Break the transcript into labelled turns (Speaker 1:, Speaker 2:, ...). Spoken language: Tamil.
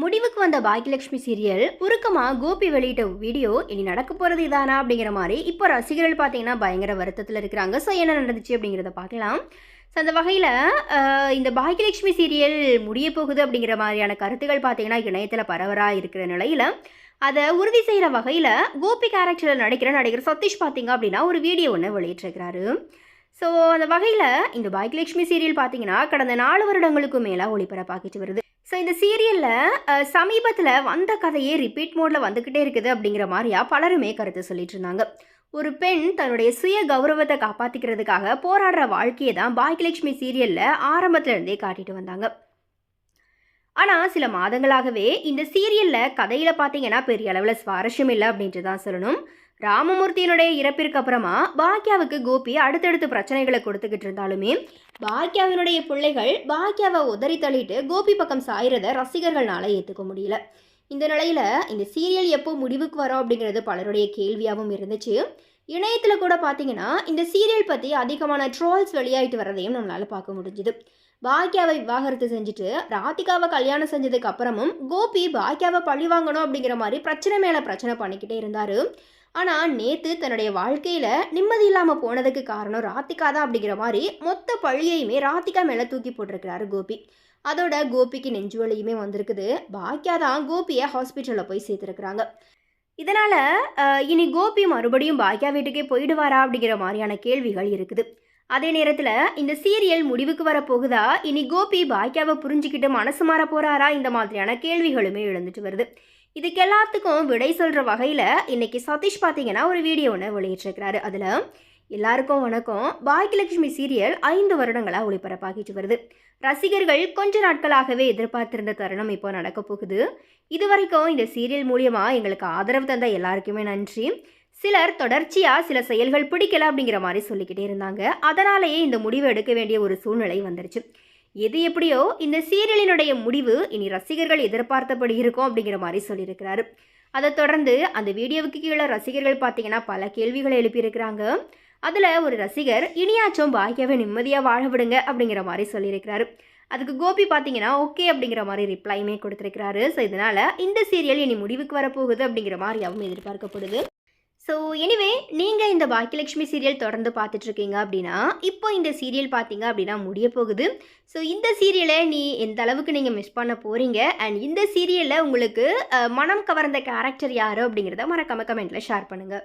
Speaker 1: முடிவுக்கு வந்த பாக்கியலட்சுமி சீரியல் உருக்கமாக கோபி வெளியிட்ட வீடியோ இனி நடக்க போகிறது இதானா அப்படிங்கிற மாதிரி இப்போ ரசிகர்கள் பார்த்தீங்கன்னா பயங்கர வருத்தத்தில் இருக்கிறாங்க. ஸோ என்ன நடந்துச்சு அப்படிங்கிறத பார்க்கலாம். ஸோ அந்த வகையில் இந்த பாக்கியலட்சுமி சீரியல் முடிய போகுது அப்படிங்கிற மாதிரியான கருத்துக்கள் பார்த்தீங்கன்னா இணையத்தில் பரவராக இருக்கிற நிலையில் அதை உறுதி செய்கிற வகையில் கோபி கேரக்டரில் நடிக்கிற நடிகர் சதீஷ் பார்த்தீங்க அப்படின்னா ஒரு வீடியோ ஒன்று வெளியிட்டிருக்கிறாரு. ஸோ அந்த வகையில் இந்த பாக்கியலட்சுமி சீரியல் பார்த்தீங்கன்னா கடந்த நாலு வருடங்களுக்கு மேலே ஒளிபரப்பாக்கிட்டு வருது. ஸோ இந்த சீரியலில் சமீபத்தில் வந்த கதையே ரிப்பீட் மோடில் வந்துக்கிட்டே இருக்குது அப்படிங்கிற மாதிரியா பலருமே கருத்து சொல்லிட்டு இருந்தாங்க. ஒரு பெண் தன்னுடைய சுய கௌரவத்தை காப்பாற்றிக்கிறதுக்காக போராடுற வாழ்க்கையை தான் பாக்கியலட்சுமி சீரியலில் ஆரம்பத்துலேருந்தே காட்டிட்டு வந்தாங்க. ஆனால் சில மாதங்களாகவே இந்த சீரியலில் கதையில் பார்த்தீங்கன்னா பெரிய அளவில் சுவாரஸ்யம் இல்லை அப்படின்ட்டு தான் சொல்லணும். ராமமூர்த்தியினுடைய இறப்பிற்கு அப்புறமா பாக்யாவுக்கு கோபி அடுத்தடுத்து பிரச்சனைகளை கொடுத்துக்கிட்டு இருந்தாலுமே பாக்யாவினுடைய பிள்ளைகள் பாக்யாவை உதறி தள்ளிட்டு கோபி பக்கம் சாயிறத ரசிகர்கள்னால ஏற்றுக்க முடியல. இந்த நிலையில் இந்த சீரியல் எப்போ முடிவுக்கு வரும் அப்படிங்கிறது பலருடைய கேள்வியாகவும் இருந்துச்சு. இணையத்தில் கூட பார்த்தீங்கன்னா இந்த சீரியல் பற்றி அதிகமான ட்ரோல்ஸ் வெளியாயிட்டு வரதையும் நம்மளால் பார்க்க முடிஞ்சுது. பாக்யாவை விவாகரத்து செஞ்சுட்டு ராதிகாவை கல்யாணம் செஞ்சதுக்கு அப்புறமும் கோபி பாக்யாவை பழி வாங்கணும் அப்படிங்கிற மாதிரி பிரச்சனை மேலே பிரச்சனை பண்ணிக்கிட்டே இருந்தார். ஆனால் நேற்று தன்னுடைய வாழ்க்கையில் நிம்மதி இல்லாமல் போனதுக்கு காரணம் ராத்திகா தான் அப்படிங்கிற மாதிரி மொத்த பழியையுமே ராத்திகா மேலே தூக்கி போட்டிருக்கிறாரு கோபி. அதோட கோபிக்கு நெஞ்சு வலியுமே வந்திருக்குது. பாக்கியா தான் கோபியை ஹாஸ்பிட்டலில் போய் சேர்த்துருக்குறாங்க. இதனால் இனி கோபி மறுபடியும் பாக்கியா வீட்டுக்கே போயிடுவாரா அப்படிங்கிற மாதிரியான கேள்விகள் இருக்குது. அதே நேரத்தில் இந்த சீரியல் முடிவுக்கு வரப்போகுதா இனி கோபி பாக்கியாவை புரிஞ்சுக்கிட்டு மனசு மாற போகிறாரா இந்த மாதிரியான கேள்விகளுமே எழுந்துட்டு வருது. இதுக்கு எல்லாத்துக்கும் விடை சொல்கிற வகையில் இன்றைக்கி சதீஷ் பார்த்தீங்கன்னா ஒரு வீடியோ ஒன்று வெளியிட்டிருக்கிறாரு. அதில் எல்லாருக்கும் வணக்கம். பாக்கியலட்சுமி சீரியல் ஐந்து வருடங்களாக ஒளிபரப்பாகிட்டு வருது. ரசிகர்கள் கொஞ்ச நாட்களாகவே எதிர்பார்த்திருந்த தருணம் இப்போ நடக்க போகுது. இது வரைக்கும் இந்த சீரியல் மூலியமாக எங்களுக்கு ஆதரவு தந்த எல்லாருக்குமே நன்றி. சிலர் தொடர்ச்சியாக சில செயல்கள் பிடிக்கல அப்படிங்கிற மாதிரி சொல்லிக்கிட்டே இருந்தாங்க. அதனாலேயே இந்த முடிவு எடுக்க வேண்டிய ஒரு சூழ்நிலை வந்துருச்சு. எது எப்படியோ இந்த சீரியலினுடைய முடிவு இனி ரசிகர்கள் எதிர்பார்த்தபடி இருக்கும் அப்படிங்கிற மாதிரி சொல்லியிருக்கிறாரு. அதை தொடர்ந்து அந்த வீடியோவுக்கு கீழே ரசிகர்கள் பார்த்தீங்கன்னா பல கேள்விகளை எழுப்பியிருக்கிறாங்க. அதில் ஒரு ரசிகர் இனியாச்சும் பாக்கியாவை நிம்மதியாக வாழ விடுங்க அப்படிங்கிற மாதிரி சொல்லியிருக்கிறாரு. அதுக்கு கோபி பார்த்தீங்கன்னா ஓகே அப்படிங்கிற மாதிரி ரிப்ளையுமே கொடுத்துருக்கிறாரு. ஸோ இதனால் இந்த சீரியல் இனி முடிவுக்கு வரப்போகுது அப்படிங்கிற மாதிரி அவங்க எதிர்பார்க்கப்படுது. ஸோ எனிவே நீங்கள் இந்த பாக்கியலட்சுமி சீரியல் தொடர்ந்து பார்த்துட்ருக்கீங்க அப்படின்னா இப்போ இந்த சீரியல் பார்த்தீங்க அப்படின்னா முடிய போகுது. ஸோ இந்த சீரியலை நீ எந்த அளவுக்கு நீங்கள் மிஸ் பண்ண போகிறீங்க அண்ட் இந்த சீரியலில் உங்களுக்கு மனம் கவர்ந்த கேரக்டர் யார் அப்படிங்கிறத மறக்காம கமெண்ட்டில் ஷேர் பண்ணுங்கள்